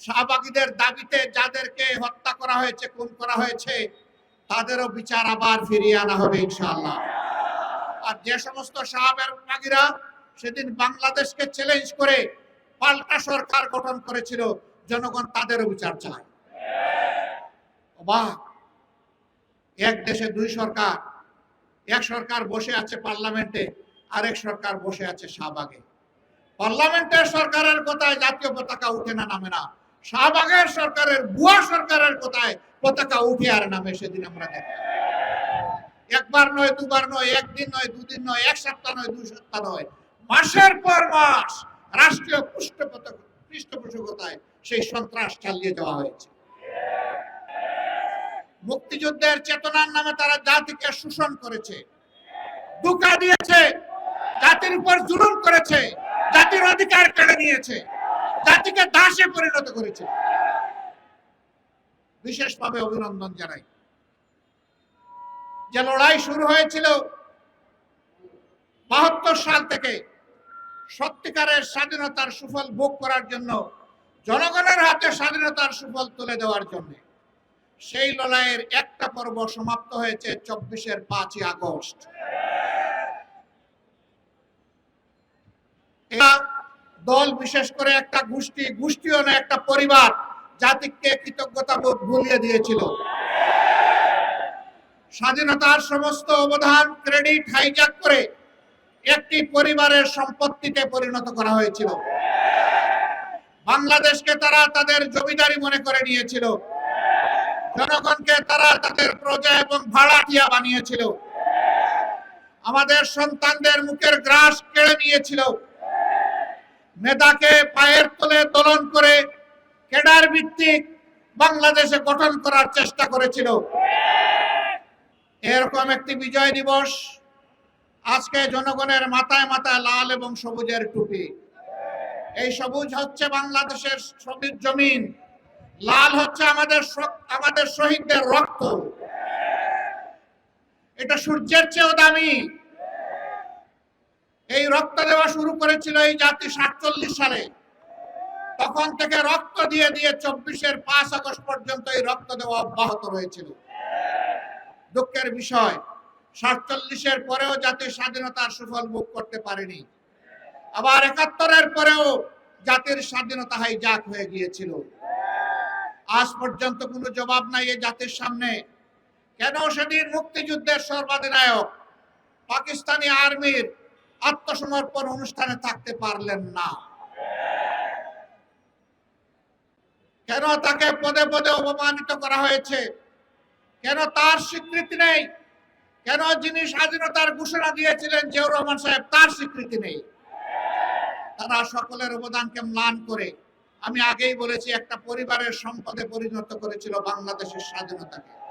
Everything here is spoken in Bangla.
শাহবাগীদের দাবিতে যাদেরকে হত্যা করা হয়েছে, খুন করা হয়েছে, তাদেরও বিচার আবার ফিরিয়ে আনা হবে ইনশাআল্লাহ। আর যে সমস্ত শাহবাগীরা সেদিন বাংলাদেশকে চ্যালেঞ্জ করে পাল্টা সরকার গঠন করেছিল, জনগণ তাদেরও বিচার চায়। অবাক। এক দেশে দুই সরকার, এক সরকার বসে আছে পার্লামেন্টে, আরেক সরকার বসে আছে শাহবাগে। পার্লামেন্টের সরকারের কথায় জাতীয় পতাকা উঠে না, নামে না। শাহবাগের সরকারের বুয়া সরকারের কথায়? পতাকা উঠে আর নামে সেদিন আমরা দেখলাম একবার নয়, দুবার নয়, একদিন নয়, দুদিন নয়, এক সপ্তাহ নয়, দুই সপ্তাহ নয়। মাসের পর মাস রাষ্ট্রীয় পৃষ্ঠপোষক পৃষ্ঠপোষকতায় সেই সন্ত্রাস চালিয়ে যাওয়া হয়েছে। মুক্তিযুদ্ধের চেতনার নামে তারা জাতিকে শোষণ করেছে। দুকা দিয়েছে। জাতির উপর জুলুম করেছে। জাতির অধিকার কেড়ে নিয়েছে। জাতিকে দাসে পরিণত করেছে। বিশেষভাবে অভিনন্দন জানাই। যে লড়াই শুরু হয়েছিল বাহাত্তর সাল থেকে সত্যিকারের স্বাধীনতার সুফল ভোগ করার জন্য, জনগণের হাতে স্বাধীনতার সুফল তুলে দেওয়ার জন্য সেই লড়াইয়ের একটা পর্ব সমাপ্ত হয়েছে চব্বিশের পাঁচই আগস্ট। দল বিশেষ করে একটা গোষ্ঠী, গোষ্ঠীও না, একটা পরিবার, জাতিকে কৃতজ্ঞতা বোধ ভুলিয়ে দিয়েছিল। স্বাধীনতার সমস্ত অবদান, ক্রেডিট হাইজ্যাক করে একটি পরিবারের সম্পত্তিতে পরিণত করা হয়েছিল। বাংলাদেশকে তারা তাদের জমিদারি মনে করে নিয়েছিল। জনগণকে তারা তাদের প্রজা এবং ভাড়াটিয়া বানিয়েছিল। আমাদের সন্তানদের মুখের গ্রাস কেড়ে নিয়েছিল। মেধাকে পায়ের তলে দলন করে কেডার ভিত্তিক বাংলাদেশে গঠন করার চেষ্টা করেছিল। এরকম একটি বিজয় দিবস আজকে জনগণের মাথায় মাথায় লাল এবং সবুজের টুপি। এই সবুজ হচ্ছে বাংলাদেশের সবুজ জমিন, লাল হচ্ছে আমাদের আমাদের শহীদদের রক্ত। এটা সূর্যের চেয়েও দামি। এই রক্ত দেওয়া শুরু করেছিল এই জাতি সাতচল্লিশ সালে। তখন থেকে রক্ত দিয়ে দিয়ে চব্বিশের পাঁচ আগস্ট পর্যন্ত এই রক্ত দেওয়া অব্যাহত রয়েছিল। দুঃখের বিষয়, সাতচল্লিশের পরেও জাতির স্বাধীনতার সুফল ভোগ করতে পারেনি। আবার একাত্তরের পরেও জাতির স্বাধীনতা হাই হাইজাক হয়ে গিয়েছিল। আজ পর্যন্ত কোনো জবাব নাই এই জাতির সামনে। কেন সেদিন মুক্তিযুদ্ধের সর্বাধিনায়ক পাকিস্তানি আর্মির আত্মসমর্পণ অনুষ্ঠানে থাকতে পারলেন না। কেন তাকে পদে পদে অপমানিত করা হয়েছে? কেন তার স্বীকৃতি নেই? কেন যিনি স্বাধীনতার ঘোষণা দিয়েছিলেন জিয়াউর রহমান সাহেব, তার স্বীকৃতি নেই? তারা সকলের অবদানকে ম্লান করে, আমি আগেই বলেছি, একটা পরিবারের সম্পদে পরিণত করেছিল বাংলাদেশের স্বাধীনতাকে।